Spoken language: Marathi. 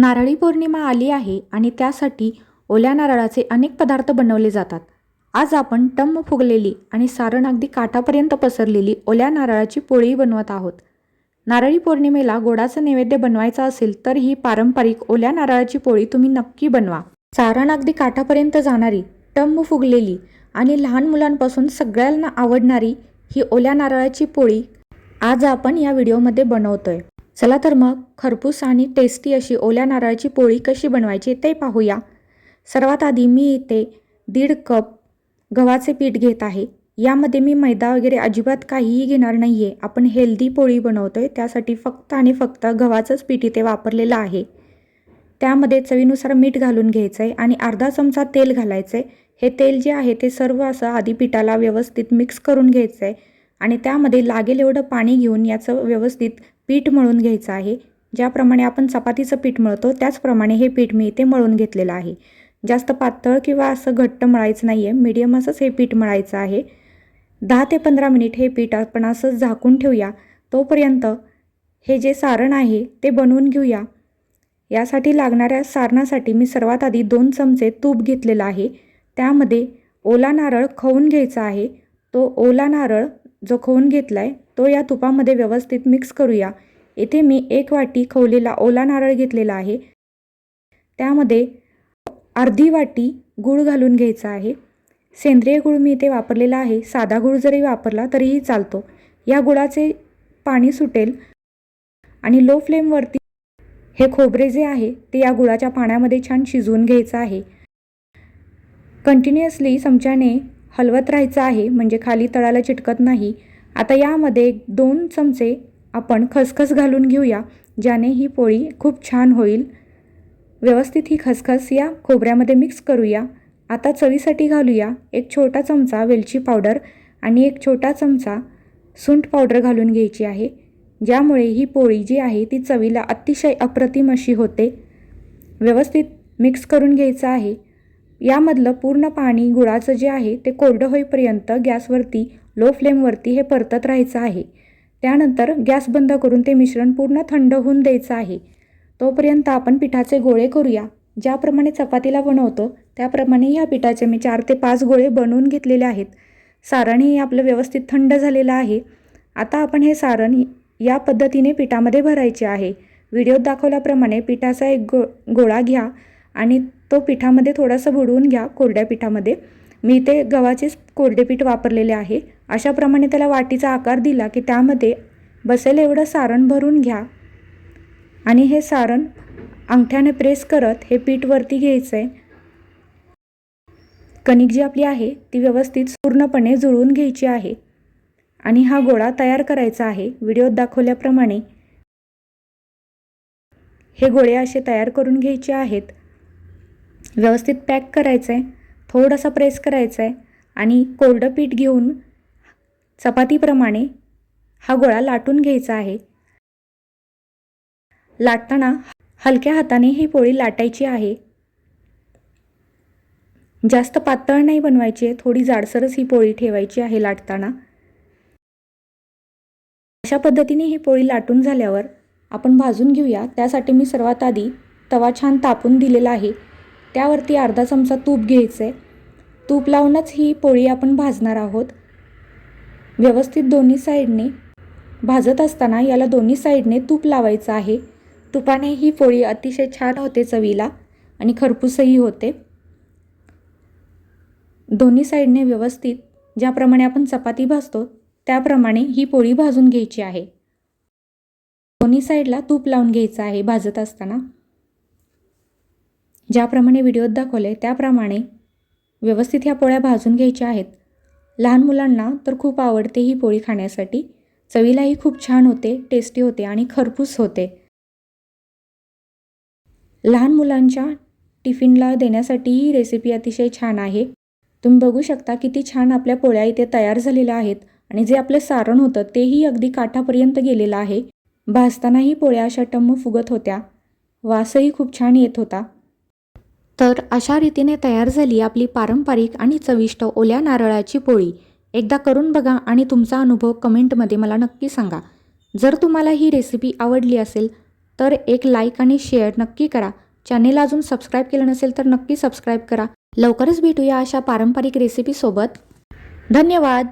नारळी पौर्णिमा आली आहे आणि त्यासाठी ओल्या नारळाचे अनेक पदार्थ बनवले जातात. आज आपण टम्म फुगलेली आणि सारण अगदी काठापर्यंत पसरलेली ओल्या नारळाची पोळी बनवत आहोत. नारळी पौर्णिमेला गोडाचं नैवेद्य बनवायचा असेल तर ही पारंपरिक ओल्या नारळाची पोळी तुम्ही नक्की बनवा. सारण अगदी काठापर्यंत जाणारी टम्म फुगलेली आणि लहान मुलांपासून सगळ्यांना आवडणारी ही ओल्या नारळाची पोळी आज आपण या व्हिडिओमध्ये बनवतोय. चला तर मग खरपूस आणि टेस्टी अशी ओल्या नारळाची पोळी कशी बनवायची ते पाहूया. सर्वात आधी मी इथे दीड कप गव्हाचे पीठ घेत आहे. यामध्ये मी मैदा वगैरे अजिबात काहीही घेणार नाही आहे आपण हेल्दी पोळी बनवतो आहे त्यासाठी फक्त आणि फक्त गव्हाचंच पीठ इथे वापरलेलं आहे. त्यामध्ये चवीनुसार मीठ घालून घ्यायचं आहे आणि अर्धा चमचा तेल घालायचं आहे हे तेल जे आहे ते सर्व असं आधी पिठाला व्यवस्थित मिक्स करून घ्यायचं आहे आणि त्यामध्ये लागेल एवढं पाणी घेऊन याचं व्यवस्थित पीठ मळून घ्यायचं आहे. ज्याप्रमाणे आपण चपातीचं पीठ मळतो त्याचप्रमाणे हे पीठ मी इथे मळून घेतलेलं आहे. जास्त पातळ किंवा असं घट्ट मळायचं नाही आहे मीडियम असंच हे पीठ मळायचं आहे. दहा ते पंधरा मिनिट हे पीठ आपण असं झाकून ठेवूया. तोपर्यंत हे जे सारण आहे ते बनवून घेऊया. यासाठी लागणाऱ्या सारणासाठी मी सर्वात आधी दोन चमचे तूप घेतलेलं आहे. त्यामध्ये ओला नारळ खवून घ्यायचा आहे. तो ओला नारळ जो खवून घेतला आहे तो या तुपामध्ये व्यवस्थित मिक्स करूया. इथे मी एक वाटी खवलेला ओला नारळ घेतलेला आहे. त्यामध्ये अर्धी वाटी गूळ घालून घ्यायचा आहे. सेंद्रिय गूळ मी इथे वापरलेला आहे. साधा गूळ जरी वापरला तरीही चालतो. या गुळाचे पाणी सुटेल आणि लो फ्लेमवरती हे खोबरे जे आहे ते या गुळाच्या पाण्यामध्ये छान शिजवून घ्यायचं आहे. कंटिन्युअसली चमच्याने हलवत राहायचं आहे म्हणजे खाली तळाला चिटकत नाही. आता यामध्ये दोन चमचे आपण खसखस घालून घेऊया ज्याने ही पोळी खूप छान होईल. व्यवस्थित ही खसखस या खोबऱ्यामध्ये मिक्स करूया. आता चवीसाठी घालूया एक छोटा चमचा वेलची पावडर आणि एक छोटा चमचा सुंठ पावडर घालून घ्यायची आहे ज्यामुळे ही पोळी जी आहे ती चवीला अतिशय अप्रतिम अशी होते. व्यवस्थित मिक्स करून घ्यायचं आहे. यामधलं पूर्ण पाणी गुळाचं जे आहे ते कोरडं होईपर्यंत गॅसवरती लो फ्लेमवरती हे परतत राहायचं आहे. त्यानंतर गॅस बंद करून ते मिश्रण पूर्ण थंड होऊन द्यायचं आहे. तोपर्यंत आपण पिठाचे गोळे करूया. ज्याप्रमाणे चपातीला बनवतो त्याप्रमाणे ह्या पिठाचे मी चार ते पाच गोळे बनवून घेतलेले आहेत. सारण हे आपलं व्यवस्थित थंड झालेलं आहे. आता आपण हे सारण या पद्धतीने पिठामध्ये भरायचे आहे. व्हिडिओत दाखवल्याप्रमाणे पिठाचा एक गो गोळा घ्या. आणि तो पिठामध्ये थोडासा बुडवून घ्या कोरड्या पिठामध्ये. मी ते गव्हाचेच कोरडे पीठ वापरलेले आहे. अशाप्रमाणे त्याला वाटीचा आकार दिला की त्यामध्ये बसेल एवढं सारण भरून घ्या. आणि हे सारण अंगठ्याने प्रेस करत हे पीठ वरती घ्यायचं आहे कणिक जी आपली आहे ती व्यवस्थित पूर्णपणे जुळवून घ्यायची आहे. आणि हा गोळा तयार करायचा आहे. व्हिडिओत दाखवल्याप्रमाणे हे गोळे असे तयार करून घ्यायचे आहेत. व्यवस्थित पॅक करायचं आहे थोडासा प्रेस करायचा आहे आणि कोरडं पीठ घेऊन चपातीप्रमाणे हा गोळा लाटून घ्यायचा आहे. लाटताना हलक्या हाताने ही पोळी लाटायची आहे. जास्त पातळ नाही बनवायची आहे थोडी जाडसरच ही पोळी ठेवायची आहे लाटताना. अशा पद्धतीने ही पोळी लाटून झाल्यावर आपण भाजून घेऊया. त्यासाठी मी सर्वात आधी तवा छान तापून दिलेला आहे. त्यावरती अर्धा चमचा तूप घ्यायचं आहे तूप लावूनच ही पोळी आपण भाजणार आहोत. व्यवस्थित दोन्ही साईडने भाजत असताना याला दोन्ही साईडने तूप लावायचं आहे. तुपाने ही पोळी अतिशय छान होते चवीला आणि खरपूसही होते. दोन्ही साईडने व्यवस्थित ज्याप्रमाणे आपण चपाती भाजतो त्याप्रमाणे ही पोळी भाजून घ्यायची आहे. दोन्ही साईडला तूप लावून घ्यायचं आहे भाजत असताना. ज्याप्रमाणे व्हिडिओत दाखवले त्याप्रमाणे व्यवस्थित ह्या पोळ्या भाजून घ्यायच्या आहेत. लहान मुलांना तर खूप आवडते ही पोळी खाण्यासाठी. चवीलाही खूप छान होते टेस्टी होते आणि खरपूस होते. लहान मुलांच्या टिफिनला देण्यासाठी ही रेसिपी अतिशय छान आहे. तुम्ही बघू शकता किती छान आपल्या पोळ्या इथे तयार झालेल्या आहेत आणि जे आपलं सारण होतं तेही अगदी काठापर्यंत गेलेलं आहे. भाजतानाही पोळ्या अशा टम्म फुगत होत्या. वासही खूप छान येत होता. तर अशा रीतीने तयार झाली आपली पारंपरिक आणि चविष्ट ओल्या नारळाची पोळी. एकदा करून बघा आणि तुमचा अनुभव कमेंटमध्ये मला नक्की सांगा. जर तुम्हाला ही रेसिपी आवडली असेल तर एक लाईक आणि शेअर नक्की करा. चॅनेल अजून सबस्क्राईब केलं नसेल तर नक्की सबस्क्राईब करा. लवकरच भेटूया अशा पारंपरिक रेसिपीसोबत धन्यवाद!